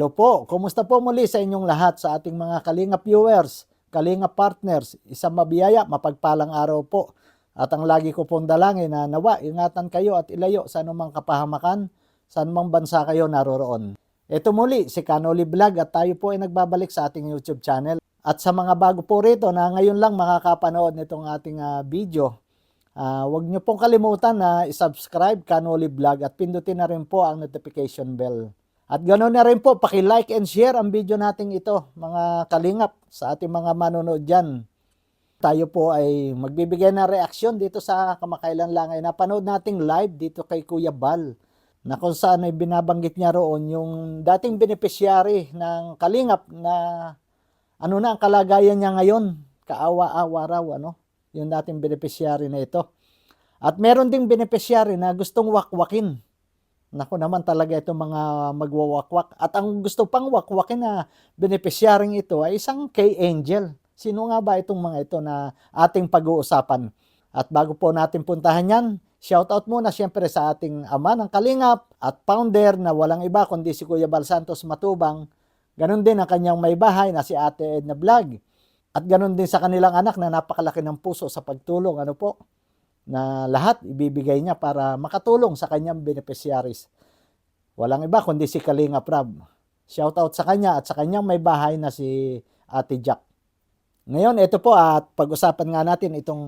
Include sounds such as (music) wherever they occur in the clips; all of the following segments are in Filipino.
Hello po, kumusta po muli sa inyong lahat sa ating mga Kalinga viewers, Kalinga partners, isang mabiyaya, mapagpalang araw po. At ang lagi ko pong dalangin na nawa, ingatan kayo at ilayo sa anumang kapahamakan, sa anumang bansa kayo naroroon. Ito muli, si Kanoli Vlog at tayo po ay nagbabalik sa ating YouTube channel. At sa mga bago po rito na ngayon lang makakapanood nitong ating ah, video, ah, huwag niyo pong kalimutan na isubscribe Kanoli Vlog at pindutin na rin po ang notification bell. At ganoon na rin po, paki-like and share ang video nating ito, mga kalingap, sa ating mga manonood dyan. Tayo po ay magbibigay ng reaksyon dito sa kamakailan lang ay napanood nating live dito kay Kuya Bal na kung saan ay binabanggit niya roon yung dating beneficiary ng kalingap na ano na ang kalagayan niya ngayon, kaawa-awa raw, ano, yung dating beneficiary na ito. At meron ding beneficiary na gustong wakwakin. Nako naman talaga itong mga magwawakwak. At ang gusto pang wakwakin na beneficiaryng ito ay isang K-Angel. Sino nga ba itong mga ito na ating pag-uusapan? At bago po natin puntahan yan, shoutout muna siyempre sa ating ama ng Kalingap at founder na walang iba kundi si Kuya Bal Santos Matubang. Ganon din ang kanyang may bahay na si Ate Edna Vlog. At ganon din sa kanilang anak na napakalaki ng puso sa pagtulong. Ano po? Na lahat ibibigay niya para makatulong sa kanyang beneficiaries. Walang iba kundi si Kalinga Prab. Shout out sa kanya at sa kanyang may bahay na si Ate Jack. Ngayon, ito po at pag-usapan nga natin itong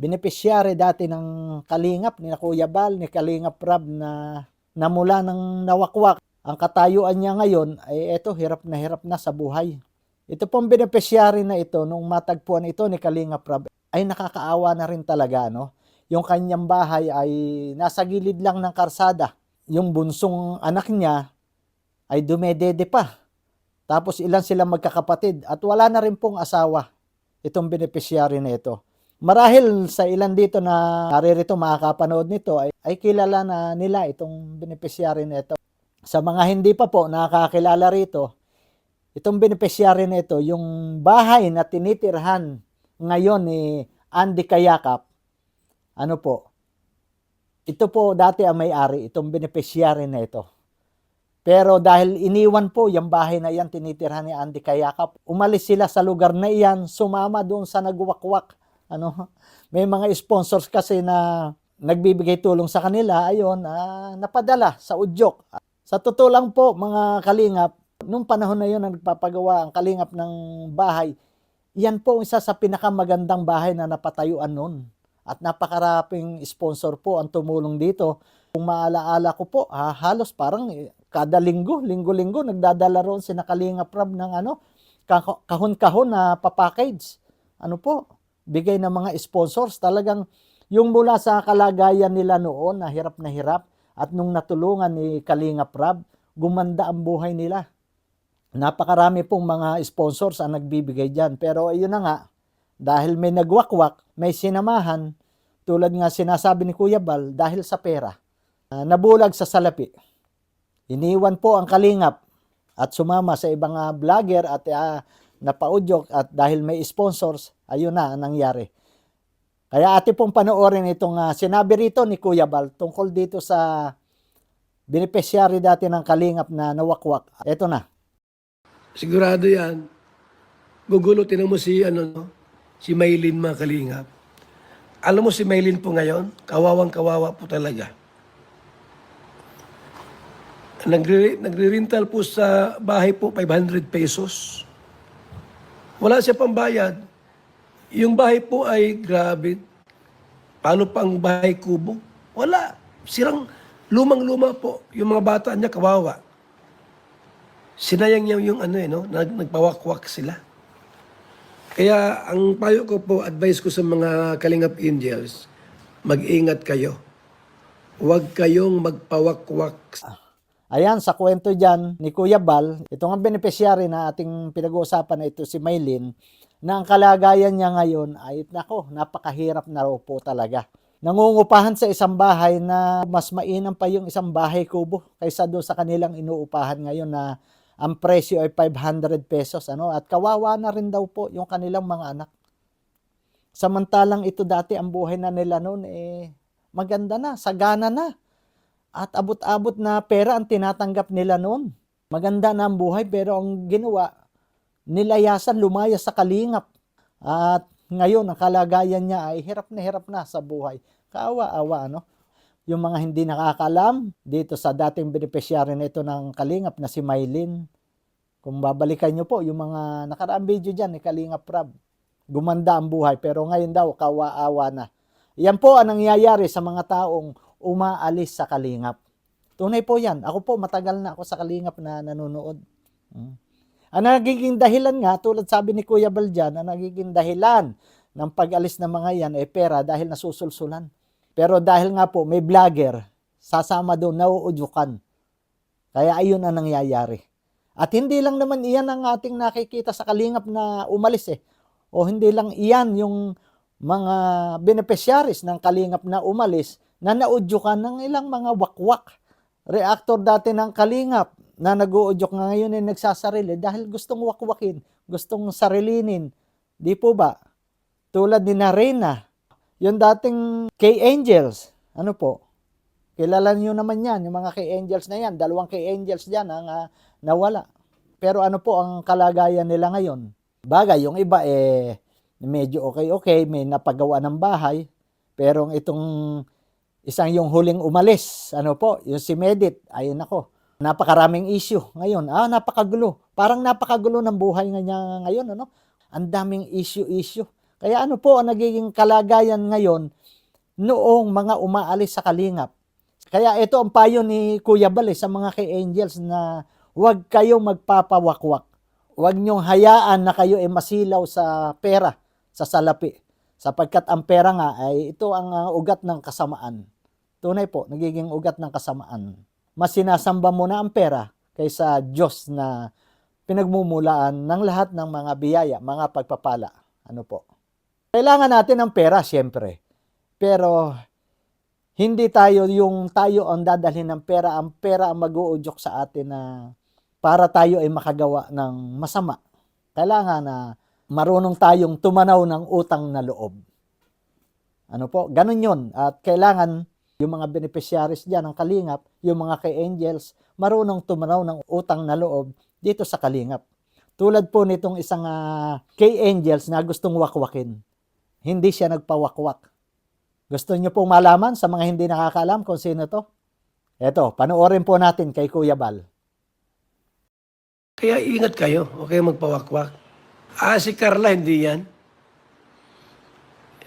beneficiary dati ng Kalingap ni Kuya Bal, ni Kalinga Prab na namula ng nawakwak. Ang katayuan niya ngayon ay ito, hirap na hirap na sa buhay. Ito pong beneficiary na ito, nung matagpuan ito ni Kalinga Prab, ay nakakaawa na rin talaga, no? Yung kanyang bahay ay nasa gilid lang ng karsada. Yung bunsong anak niya ay dumedede pa. Tapos ilan sila magkakapatid at wala na rin pong asawa itong beneficiary na ito. Marahil sa ilan dito na naririto makakapanood nito ay, ay kilala na nila itong beneficiary na ito. Sa mga hindi pa po nakakilala rito, itong beneficiary na ito, yung bahay na tinitirhan ngayon ni Andy Kayakap, ano po, ito po dati ang may-ari, itong beneficiary na ito. Pero dahil iniwan po yung bahay na yan, tinitirhan ni Andy Kayakap, umalis sila sa lugar na iyan, sumama doon sa nagwakwak. Ano, (laughs) may mga sponsors kasi na nagbibigay tulong sa kanila, ayun, ah, napadala sa udyok. Sa totoo lang po, mga kalingap, nung panahon na yun na nagpapagawa ang kalingap ng bahay, yan po isa sa pinakamagandang bahay na napatayuan noon. At napakaraping sponsor po ang tumulong dito. Kung maalaala ko po, ah, halos parang eh, kada linggo, linggo-linggo, nagdadala roon si Nakalinga Prab ng ano, kah- kahon-kahon na papackage. Ano po, bigay ng mga sponsors. Talagang yung mula sa kalagayan nila noon na hirap na hirap at nung natulungan ni Kalinga Prab, gumanda ang buhay nila napakarami pong mga sponsors ang nagbibigay dyan. Pero ayun na nga, dahil may nagwakwak, may sinamahan, tulad nga sinasabi ni Kuya Bal, dahil sa pera, ah, nabulag sa salapi. Iniwan po ang kalingap at sumama sa ibang ah, vlogger at uh, napaudyok at dahil may sponsors, ayun na ang nangyari. Kaya ate pong panoorin itong ah, sinabi rito ni Kuya Bal tungkol dito sa beneficiary dati ng kalingap na nawakwak. Ito na. Sigurado yan. Gugulo, tinan mo si, ano, no? si Maylin mga kalingap. Alam mo si Maylin po ngayon, kawawang kawawa po talaga. Nagre, nagre-rental po sa bahay po 500 pesos. Wala siya pambayad. Yung bahay po ay grabe. Paano pang bahay kubo? Wala. Sirang lumang-luma po. Yung mga bata niya kawawa sinayang niya yung ano eh, no? Nag, nagpawakwak sila. Kaya ang payo ko po, advice ko sa mga Kalingap Angels, mag-ingat kayo. Huwag kayong magpawakwak. Ayan, sa kwento dyan ni Kuya Bal, ito nga beneficiary na ating pinag-uusapan na ito si Maylin, na ang kalagayan niya ngayon ay, nako, napakahirap na raw po talaga. Nangungupahan sa isang bahay na mas mainam pa yung isang bahay kubo kaysa doon sa kanilang inuupahan ngayon na ang presyo ay 500 pesos ano at kawawa na rin daw po yung kanilang mga anak. Samantalang ito dati ang buhay na nila noon eh maganda na, sagana na. At abot-abot na pera ang tinatanggap nila noon. Maganda na ang buhay pero ang ginawa, nilayasan, lumayas sa kalingap. At ngayon, ang kalagayan niya ay hirap na hirap na sa buhay. Kaawa-awa, ano? Yung mga hindi nakakalam dito sa dating beneficiary na ito ng kalingap na si Maylin. Kung babalikan niyo po, yung mga nakaraang video dyan ni Kalingap Rab. Gumanda ang buhay pero ngayon daw, kawa-awa na. Yan po ang nangyayari sa mga taong umaalis sa kalingap. Tunay po yan. Ako po, matagal na ako sa kalingap na nanonood. Mm. Ang nagiging dahilan nga, tulad sabi ni Kuya Baljan, ang nagiging dahilan ng pag-alis ng mga yan ay pera dahil nasusulsulan. Pero dahil nga po may vlogger, sasama doon, nauudyukan. Kaya ayun ang nangyayari. At hindi lang naman iyan ang ating nakikita sa kalingap na umalis eh. O hindi lang iyan yung mga beneficiaries ng kalingap na umalis na naudyukan ng ilang mga wakwak. Reactor dati ng kalingap na nag-uudyok nga ngayon ay nagsasarili dahil gustong wakwakin, gustong sarilinin. Di po ba? Tulad ni Narena, yung dating K-Angels, ano po? Kilala niyo naman yan, yung mga K-Angels na yan. Dalawang K-Angels dyan ang ah, nawala. Pero ano po ang kalagayan nila ngayon? Bagay, yung iba eh medyo okay-okay, may napagawa ng bahay. Pero itong isang yung huling umalis, ano po, yung si Medit, ayun ako, napakaraming issue ngayon. Ah, napakagulo. Parang napakagulo ng buhay niya ngayon, ano? Ang daming issue-issue. Kaya ano po ang nagiging kalagayan ngayon noong mga umaalis sa kalingap. Kaya ito ang payo ni Kuya Bal eh, sa mga kay Angels na huwag kayong magpapawakwak. Huwag niyong hayaan na kayo ay masilaw sa pera, sa salapi. Sapagkat ang pera nga ay ito ang ah, ugat ng kasamaan. Tunay po, nagiging ugat ng kasamaan. Mas sinasamba mo na ang pera kaysa Diyos na pinagmumulaan ng lahat ng mga biyaya, mga pagpapala. Ano po? Kailangan natin ng pera, siyempre. Pero hindi tayo yung tayo ang dadalhin ng pera, ang pera ang mag-uudyok sa atin na para tayo ay makagawa ng masama. Kailangan na marunong tayong tumanaw ng utang na loob. Ano po? Ganun yon At kailangan yung mga beneficiaries dyan ng Kalingap, yung mga kay Angels, marunong tumanaw ng utang na loob dito sa Kalingap. Tulad po nitong isang ah, kay Angels na gustong wakwakin. Hindi siya nagpawakwak. Gusto niyo pong malaman sa mga hindi nakakaalam kung sino to? Eto, panoorin po natin kay Kuya Bal. Kaya ingat kayo, huwag kayong magpawakwak. Ah, si Carla, hindi yan.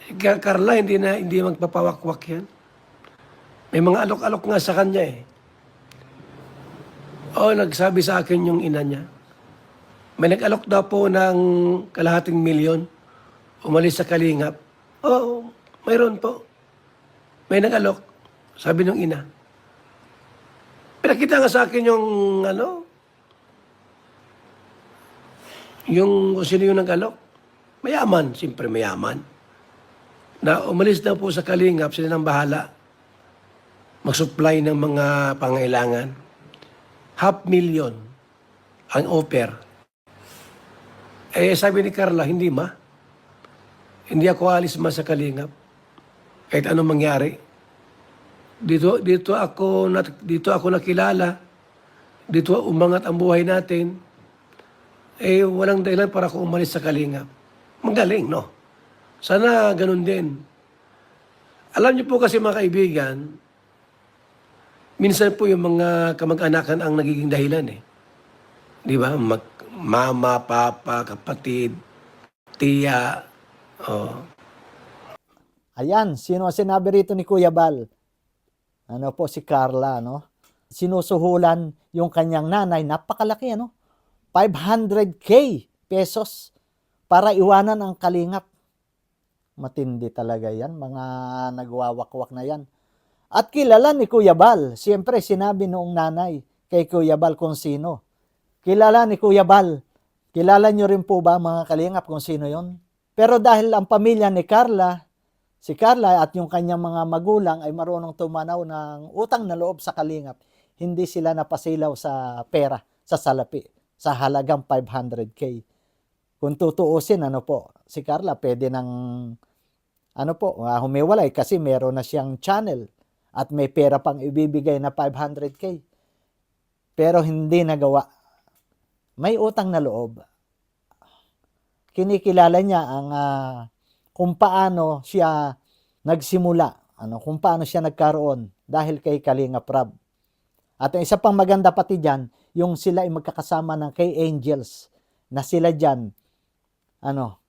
Si Carla, hindi na, hindi magpapawakwak yan. May mga alok-alok nga sa kanya eh. Oo, nagsabi sa akin yung ina niya. May nag-alok daw po ng kalahating milyon. Umalis sa kalingap. Oo, mayroon po. May nag-alok. Sabi ng ina. Pinakita nga sa akin yung ano, yung kung sino yung nag-alok. Mayaman, siyempre mayaman. Na umalis daw po sa kalingap, sila nang bahala. Mag-supply ng mga pangailangan. Half million ang offer. Eh, sabi ni Carla, hindi ma. Hindi ako alis ma sa kalingap. Kahit anong mangyari. Dito, dito ako, nat- dito ako nakilala. Dito umangat ang buhay natin eh walang dahilan para ako umalis sa kalingap. Magaling, no? Sana ganun din. Alam niyo po kasi mga kaibigan, minsan po yung mga kamag-anakan ang nagiging dahilan eh. Di ba? Mag, mama, papa, kapatid, tiya, oh. Ayan, sino sinabi rito ni Kuya Bal? Ano po si Carla, no? Sinusuhulan yung kanyang nanay, napakalaki, ano? 500k pesos para iwanan ang kalingap. Matindi talaga yan, mga nagwawakwak na yan. At kilala ni Kuya Bal, siyempre sinabi noong nanay kay Kuya Bal kung sino. Kilala ni Kuya Bal, kilala nyo rin po ba mga kalingap kung sino yon? Pero dahil ang pamilya ni Carla, si Carla at yung kanyang mga magulang ay marunong tumanaw ng utang na loob sa kalingap, hindi sila napasilaw sa pera, sa salapi sa halagang 500k. Kung tutuusin, ano po, si Carla pwede nang ano po, uh, humiwalay kasi meron na siyang channel at may pera pang ibibigay na 500k. pero hindi nagawa. May utang na loob. Kinikilala niya ang ah, kung paano siya nagsimula, ano, kung paano siya nagkaroon dahil kay Kalinga Prab. At ang isa pang maganda pati diyan, yung sila ay magkakasama ng kay Angels na sila diyan ano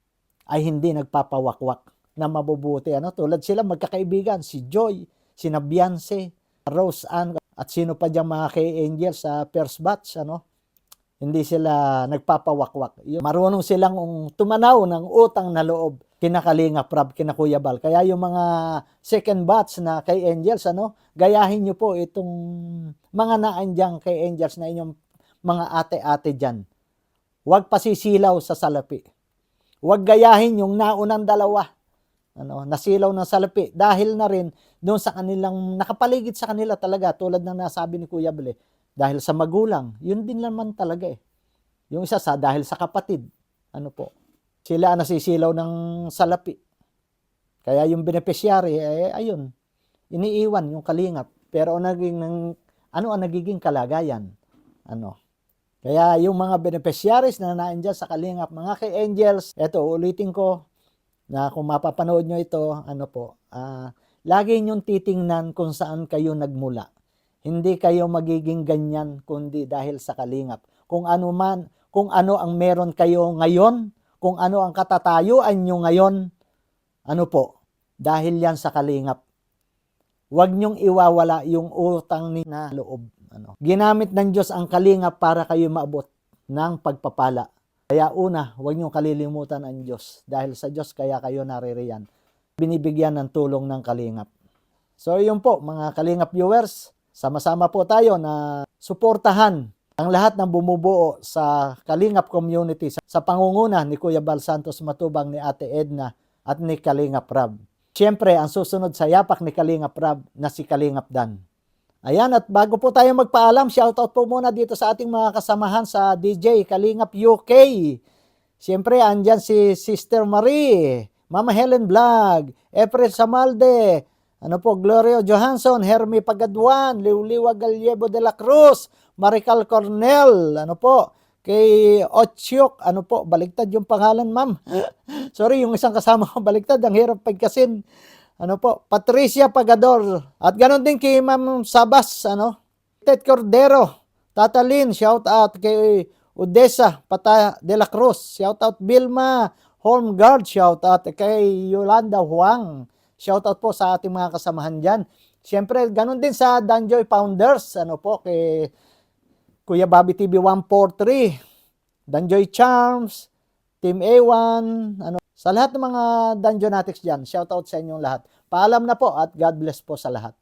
ay hindi nagpapawakwak na mabubuti ano tulad sila magkakaibigan si Joy, si Nabianse, Rose Ann at sino pa diyan mga kay Angels sa first batch ano hindi sila nagpapawakwak. Yung marunong silang um, tumanaw ng utang na loob kinakalinga prab kina Kuya Bal. Kaya yung mga second batch na kay Angels ano, gayahin niyo po itong mga naandyang kay Angels na inyong mga ate-ate diyan. Huwag pasisilaw sa salapi. Huwag gayahin yung naunang dalawa. Ano, nasilaw ng salapi dahil na rin doon sa kanilang nakapaligid sa kanila talaga tulad ng nasabi ni Kuya Bal eh, dahil sa magulang, yun din naman talaga eh. Yung isa sa dahil sa kapatid. Ano po? Sila nasisilaw ng salapi. Kaya yung beneficiary, eh, ayun, iniiwan yung kalingap. Pero naging, ng, ano ang nagiging kalagayan? Ano? Kaya yung mga beneficiaries na naandyan sa kalingap, mga kay angels, eto, ulitin ko, na kung mapapanood nyo ito, ano po, ah, lagi nyong titingnan kung saan kayo nagmula. Hindi kayo magiging ganyan kundi dahil sa kalingap. Kung ano man, kung ano ang meron kayo ngayon, kung ano ang katatayuan nyo ngayon, ano po, dahil yan sa kalingap. Huwag nyong iwawala yung utang ni na loob. Ano. Ginamit ng Diyos ang kalingap para kayo maabot ng pagpapala. Kaya una, huwag niyong kalilimutan ang Diyos. Dahil sa Diyos kaya kayo naririyan. Binibigyan ng tulong ng kalingap. So yun po mga kalingap viewers, sama-sama po tayo na suportahan ang lahat ng bumubuo sa Kalingap community sa, pangunguna ni Kuya Bal Santos Matubang ni Ate Edna at ni Kalingap Rab. Siyempre, ang susunod sa yapak ni Kalingap Rab na si Kalingap Dan. Ayan, at bago po tayo magpaalam, shoutout po muna dito sa ating mga kasamahan sa DJ Kalingap UK. Siyempre, andyan si Sister Marie, Mama Helen Vlog, April Samalde, ano po, Glorio Johansson, Hermi Pagaduan, Liwliwa Gallego de la Cruz, Marical Cornel, ano po, kay Otyok, ano po, baligtad yung pangalan, ma'am. (laughs) Sorry, yung isang kasama ko (laughs) baligtad, ang hirap pagkasin. Ano po, Patricia Pagador. At ganon din kay Ma'am Sabas, ano, Ted Cordero, Tatalin, shout out kay Odessa Pata de la Cruz, shout out Vilma Holmgard, shout out kay Yolanda Huang. Shout out po sa ating mga kasamahan diyan. Siyempre, ganun din sa Danjoy Founders, ano po, kay Kuya Bobby TV 143, Danjoy Charms, Team A1, ano, sa lahat ng mga Danjonatics diyan, shout out sa inyong lahat. Paalam na po at God bless po sa lahat.